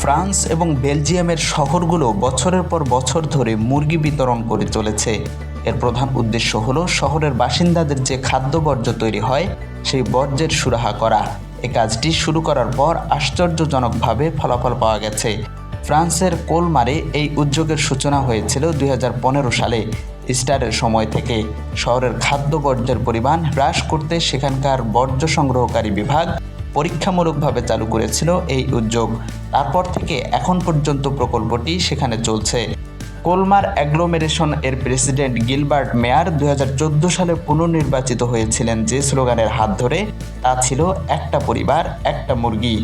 France এবং বেলজিয়ামের শহরগুলো বছরের পর বছর ধরে মুরগি বিতরণ করে চলেছে। এর প্রধান উদ্দেশ্য হলো শহরের বাসিন্দাদের যে খাদ্য বর্জ্য তৈরি হয়, সেই বর্জ্যের সুরাহা করা। এ কাজটি শুরু করার পর আশ্চর্যজনকভাবে ফলাফল পাওয়া গেছে। ফ্রান্সের কোলমারে এই উদ্যোগের সূচনা হয়েছিল দুই হাজার পনেরো সালে, ইস্টারের সময় থেকে। শহরের খাদ্য বর্জ্যের পরিমাণ হ্রাস করতে সেখানকার বর্জ্য সংগ্রহকারী বিভাগ পরীক্ষামূলকভাবে চালু করেছিল এই উদ্যোগ। তারপর থেকে এখন পর্যন্ত প্রকল্পটি সেখানে চলছে। কোলমার অ্যাগ্লোমেরেশন এর প্রেসিডেন্ট গিলবার্ট মেয়ার দুই হাজার চোদ্দ সালে পুনর্নির্বাচিত হয়েছিলেন যে স্লোগানের হাত ধরে, তা ছিল একটা পরিবার, একটা মুরগি।